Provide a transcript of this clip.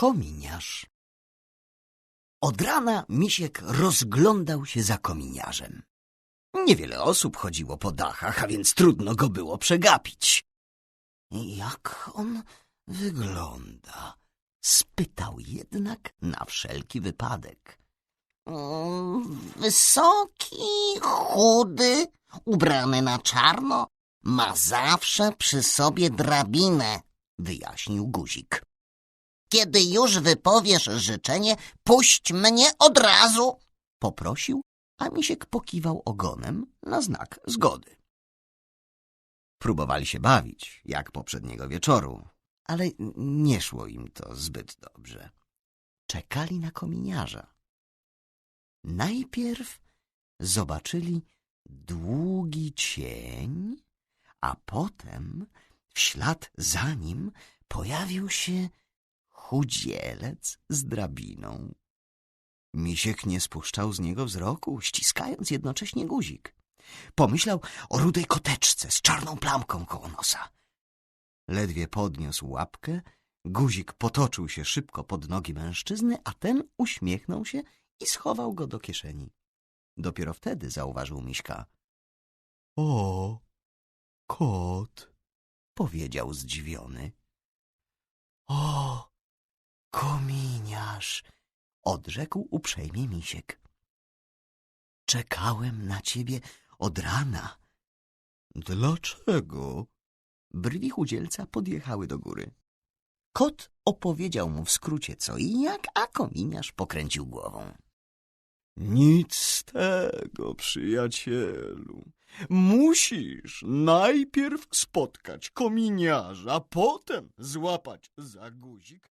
Kominiarz Od rana Misiek rozglądał się za kominiarzem. Niewiele osób chodziło po dachach, a więc trudno go było przegapić. Jak on wygląda? Spytał jednak na wszelki wypadek. Wysoki, chudy, ubrany na czarno, ma zawsze przy sobie drabinę, Wyjaśnił guzik. Kiedy już wypowiesz życzenie, puść mnie od razu. Poprosił, a Misiek pokiwał ogonem na znak zgody. Próbowali się bawić, jak poprzedniego wieczoru, ale nie szło im to zbyt dobrze. Czekali na kominiarza. Najpierw zobaczyli długi cień, a potem w ślad za nim pojawił się chudzielec z drabiną. Misiek nie spuszczał z niego wzroku, ściskając jednocześnie guzik. Pomyślał o rudej koteczce z czarną plamką koło nosa. Ledwie podniósł łapkę, guzik potoczył się szybko pod nogi mężczyzny, a ten uśmiechnął się i schował go do kieszeni. Dopiero wtedy zauważył Miśka. — O, kot! — powiedział zdziwiony. — O, kominiarz! — odrzekł uprzejmie Misiek. — Czekałem na ciebie od rana. — Dlaczego? Brwi chudzielca podjechały do góry. Kot opowiedział mu w skrócie co i jak, a kominiarz pokręcił głową. Nic z tego, przyjacielu. Musisz najpierw spotkać kominiarza, potem złapać za guzik